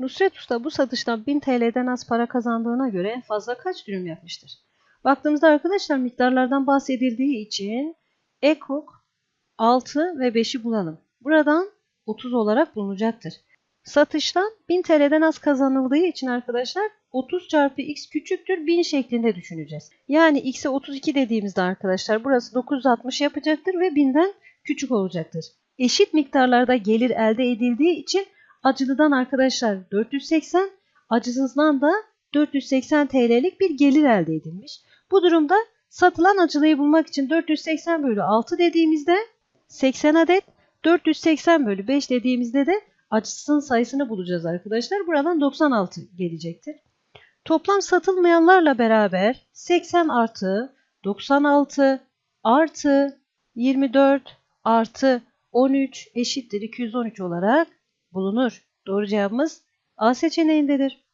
Nusret Usta bu satıştan 1000 TL'den az para kazandığına göre fazla kaç dürüm yapmıştır? Baktığımızda arkadaşlar miktarlardan bahsedildiği için ekok 6 ve 5'i bulalım. Buradan 30 olarak bulunacaktır. Satıştan 1000 TL'den az kazanıldığı için arkadaşlar 30 çarpı x küçüktür 1000 şeklinde düşüneceğiz. Yani x'e 32 dediğimizde arkadaşlar burası 960 yapacaktır ve 1000'den küçük olacaktır. Eşit miktarlarda gelir elde edildiği için acılıdan arkadaşlar 480, acısızdan da 480 TL'lik bir gelir elde edilmiş. Bu durumda satılan acılıyı bulmak için 480 bölü 6 dediğimizde 80 adet, 480 bölü 5 dediğimizde de acısının sayısını bulacağız arkadaşlar. Buradan 96 gelecektir. Toplam satılmayanlarla beraber 80 artı 96 artı 24 artı 13 eşittir 213 olarak bulunur. Doğru cevabımız A seçeneğindedir.